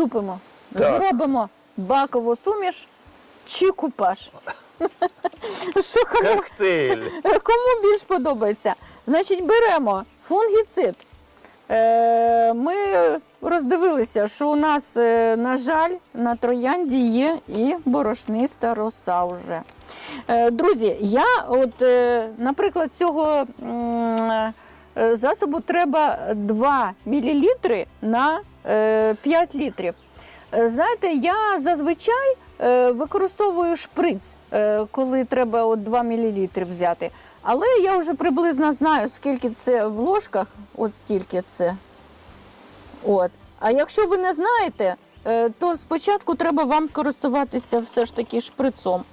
Приступимо. Так. Зробимо бакову суміш чи купаж. Що кому, Коктейль. кому більш подобається? Значить, беремо фунгіцид. Е, Ми роздивилися, що у нас, е, на жаль, на троянді є і борошниста роса вже. Е, Друзі, я, от, е, наприклад, цього м, е, засобу треба 2 мл на 5 літрів. Е, Знаєте, я зазвичай е, використовую шприц, е, коли треба от 2 мл взяти. Але я вже приблизно знаю, скільки це в ложках, от стільки це. От. А якщо ви не знаєте, е, то спочатку треба вам користуватися все ж таки шприцом.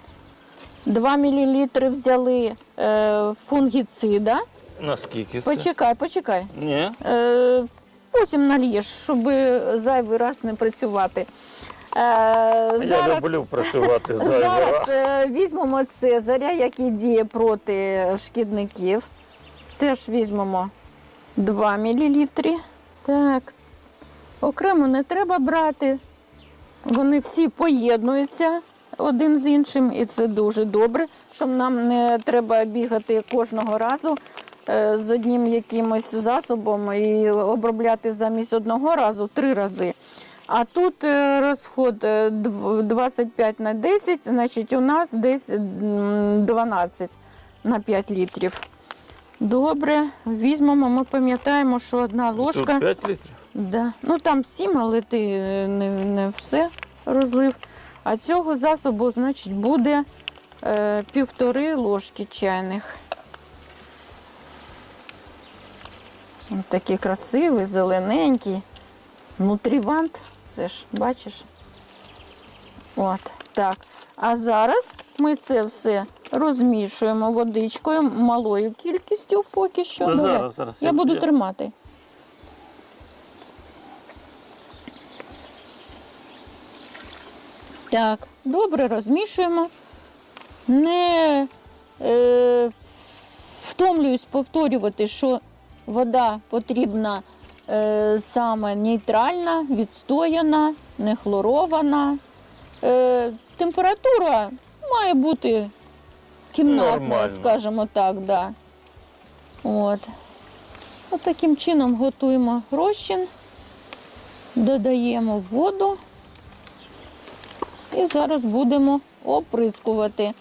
2 мл взяли е, фунгіцида. Наскільки це? Почекай, почекай. Ні. Е, потім нальєш, щоб зайвий раз не працювати. Е, Я зараз люблю працювати зайвий зараз раз. е, візьмемо Цезаря, який діє проти шкідників. Теж візьмемо 2 мл. Так. Окремо не треба брати. Вони всі поєднуються один з іншим, і це дуже добре, щоб нам не треба бігати кожного разу е, з одним якимось засобом і обробляти замість одного разу три рази. А тут е, розход е, 25 на 10, значить у нас десь 12 на 5 літрів. Добре, візьмемо, ми пам'ятаємо, що одна ложка. Тут 5 літрів. Да. Ну там сім, але ти е, не, не все розлив. А цього засобу, значить, буде е, півтори ложки чайних. Ось такий красивий, зелененький. Нутрівант, це ж, бачиш? От, так. А зараз ми це все розмішуємо водичкою, малою кількістю поки що. Та Давай. зараз, зараз, Я буду тримати. Так, добре розмішуємо. Не е, втомлююсь повторювати, що вода потрібна е, саме нейтральна, відстояна, не хлорована. Е, температура має бути кімнатна, Нормально. скажімо так. Да. От. От таким чином готуємо розчин, додаємо воду і зараз будемо оприскувати.